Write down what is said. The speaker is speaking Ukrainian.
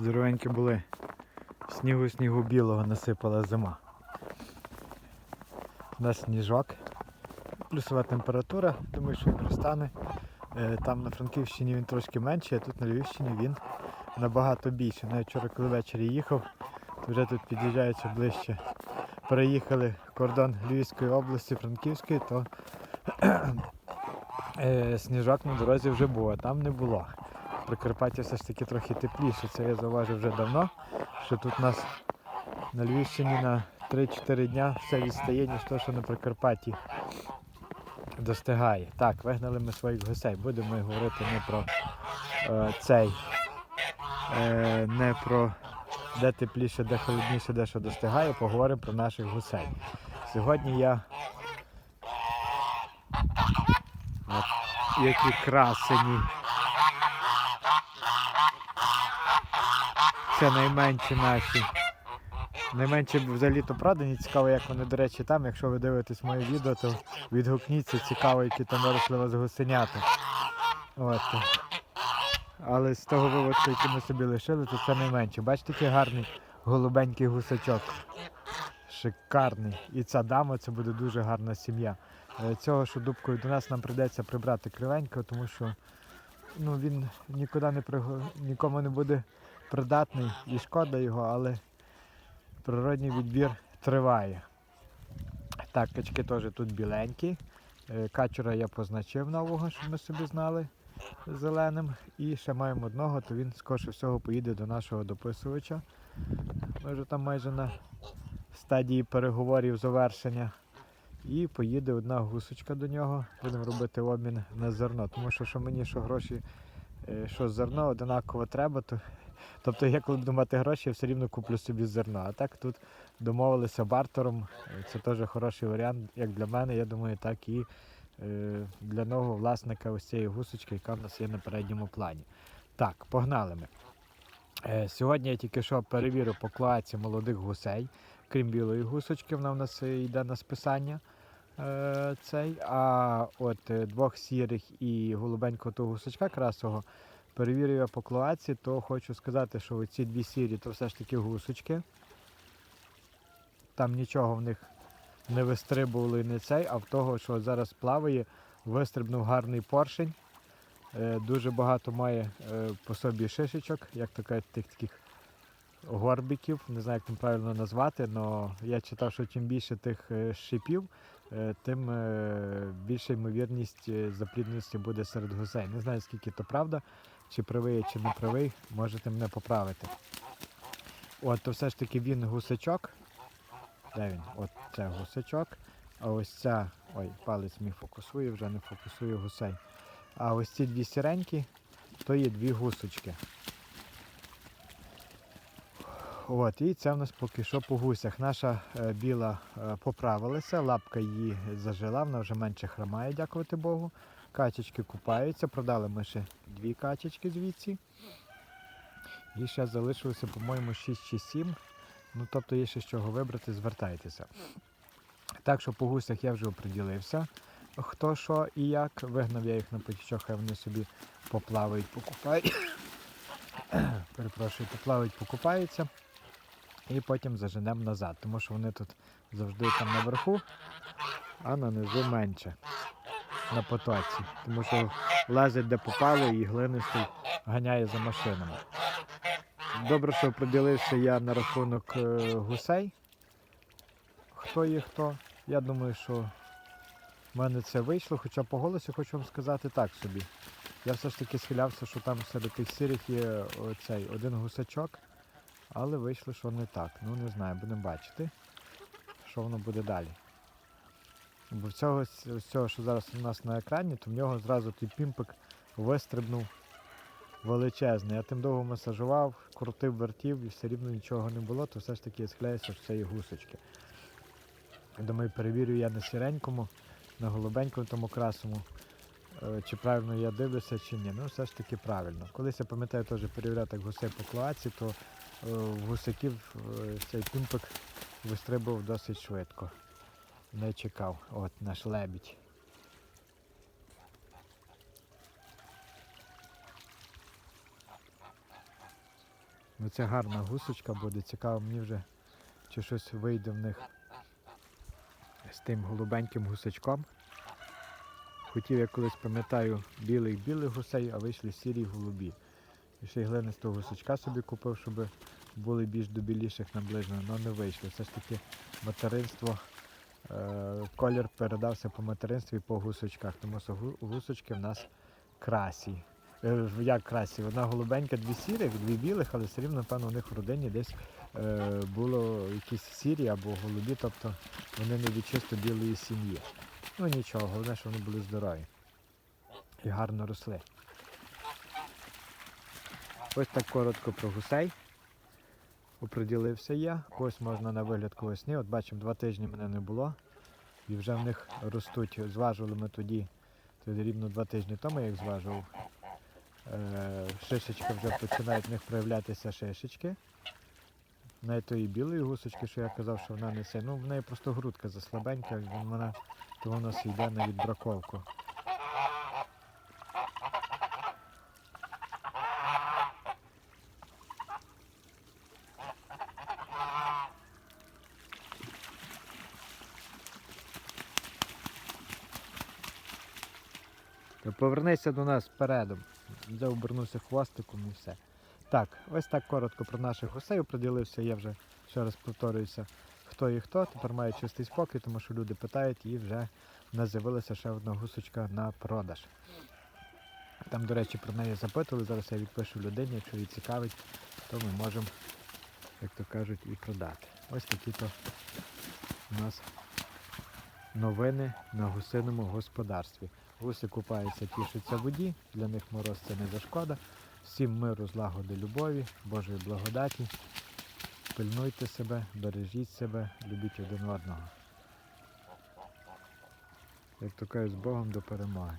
Здоровенькі були. Снігу снігу білого насипала зима. У нас сніжок. Плюсова температура, думаю, що він розтане. Е, Там на Франківщині він трошки менший, а тут на Львівщині він набагато більший. Навіть вчора, коли ввечері їхав, то вже тут під'їжджаючи ближче. Переїхали кордон Львівської області, Франківської, то е, сніжок на дорозі вже був, а там не було. В Прикарпатті все ж таки трохи тепліше. Це я зауважив вже давно, що тут у нас на Львівщині на 3-4 дня все відстає, ніж то, що на Прикарпатті достигає. Так, вигнали ми своїх гостей. Будемо говорити не про е, цей, е, не про де тепліше, де холодніше, де що достигає, поговоримо про наших гусей. Сьогодні я. От, які красені. Це найменші наші. Найменші взагалі то продані. Цікаво, як вони, до речі, там. Якщо ви дивитесь моє відео, то відгукніться, цікаво, які там виросли вас гусенята. От. Але з того виводку, який ми собі лишили, то це найменше. Бачите, який гарний голубенький гусачок. Шикарний. І ця дама це буде дуже гарна сім'я. Е, Цього шодубкою до нас нам прийдеться прибрати кривенько, тому що ну, він нікуди не приго... нікому не буде придатний і шкода його, але природній відбір триває. Так, качки теж тут біленькі. Е, Качура я позначив нового, щоб ми собі знали зеленим. І ще маємо одного, то він скорше всього поїде до нашого дописувача. Ми вже там майже на стадії переговорів завершення. І поїде одна гусочка до нього. Будемо робити обмін на зерно. Тому що що мені, що гроші, е, що зерно одинаково треба, то Тобто я коли буду мати гроші, я все рівно куплю собі зерно. А так тут домовилися бартером. Це теж хороший варіант, як для мене, я думаю, так і е, для нового власника ось цієї гусочки, яка в нас є на передньому плані. Так, погнали ми. Е, Сьогодні я тільки що перевірив по клоаці молодих гусей. Крім білої гусочки, вона в нас йде на списання. е, Цей, а от двох сірих і голубенького того гусачка красого перевірив я по клоаці, то хочу сказати, що ці дві сірі то все ж таки гусочки. Там нічого в них не вистрибувало і не цей, а в того, що зараз плаває, вистрибнув гарний поршень. Е, Дуже багато має е, по собі шишечок, як то кажуть, тих таких горбиків. Не знаю, як там правильно назвати, але я читав, що чим більше тих е, шипів, е, тим е, більша ймовірність е, заплідності буде серед гусей. Не знаю, скільки то правда, чи правий, чи не правий, можете мене поправити. От, то все ж таки він гусачок. Де він? От це гусачок. А ось ця. Ой, палець мій фокусує, вже не фокусує гусей. А ось ці дві сіренькі, то є дві гусочки. От, і це в нас поки що по гусях. Наша е, біла е, поправилася, лапка її зажила, вона вже менше хромає, дякувати Богу. Качечки купаються, продали ми ще дві качечки звідси. І ще залишилося, по-моєму, 6 чи 7. Ну, тобто є ще з чого вибрати, звертайтеся. Так що по гусях я вже оприділився, хто що і як. Вигнав я їх на потічок, хай вони собі поплавають, покупають. Перепрошую, поплавають, покупаються. І потім заженемо назад, тому що вони тут завжди там наверху, а на низу менше на потоці. Тому що лазить де попало і глинистий ганяє за машинами. Добре, що приділився я на рахунок е, гусей. Хто є хто. Я думаю, що в мене це вийшло, хоча по голосу хочу вам сказати так собі. Я все ж таки схилявся, що там серед тих сірих є оцей один гусачок, але вийшло, що не так. Ну не знаю, будемо бачити, що воно буде далі. Бо в цього, з цього, що зараз у нас на екрані, то в нього зразу той пімпик вистрибнув величезний. Я тим довго масажував, крутив, вертів і все рівно нічого не було, то все ж таки я схиляюся, що це є гусочки. Думаю, перевірю я на сіренькому, на голубенькому тому красому, е, чи правильно я дивлюся, чи ні. Ну, все ж таки правильно. Колись я пам'ятаю, теж перевіряв так гусей по клоаці, то в гусаків е, цей пімпик вистрибував досить швидко. Не чекав. От наш лебідь. Ну це гарна гусочка буде, цікаво мені вже, чи щось вийде в них з тим голубеньким гусачком. Хотів я колись, пам'ятаю, білих білих гусей, а вийшли сірі голубі. І ще й глинистого гусачка собі купив, щоб були більш до біліших але не вийшло. Все ж таки материнство, е, колір передався по материнству і по гусочках, тому що гусочки в нас красі. Е, Як красі? Одна голубенька, дві сірих, дві білих, але все рівно, напевно, у них в родині десь е, було якісь сірі або голубі, тобто вони не від чисто білої сім'ї. Ну нічого, головне, що вони були здорові і гарно росли. Ось так коротко про гусей. Оприділився я. Ось можна на вигляд когось. От бачимо, два тижні мене не було. І вже в них ростуть. Зважували ми тоді, тоді рівно два тижні тому, як зважував. Е, шишечка вже починають в них проявлятися шишечки. Навіть тої білої гусочки, що я казав, що вона несе. Ну, в неї просто грудка заслабенька, вона, то у нас йде на відбраковку. Повернися до нас передом. Вже обернувся хвостиком і все. Так, ось так коротко про наших гусей приділився. Я вже ще раз повторююся, хто і хто. Тепер маю чистий спокій, тому що люди питають і вже в нас з'явилася ще одна гусочка на продаж. Там, до речі, про неї запитували. Зараз я відпишу людині, якщо її цікавить, то ми можемо, як то кажуть, і продати. Ось такі то у нас новини на гусиному господарстві. Гуси купаються, тішаться в воді, для них мороз це не зашкода. Всім миру, злагоди, любові, Божої благодаті. Пильнуйте себе, бережіть себе, любіть один одного. Як то кажуть, з Богом до перемоги.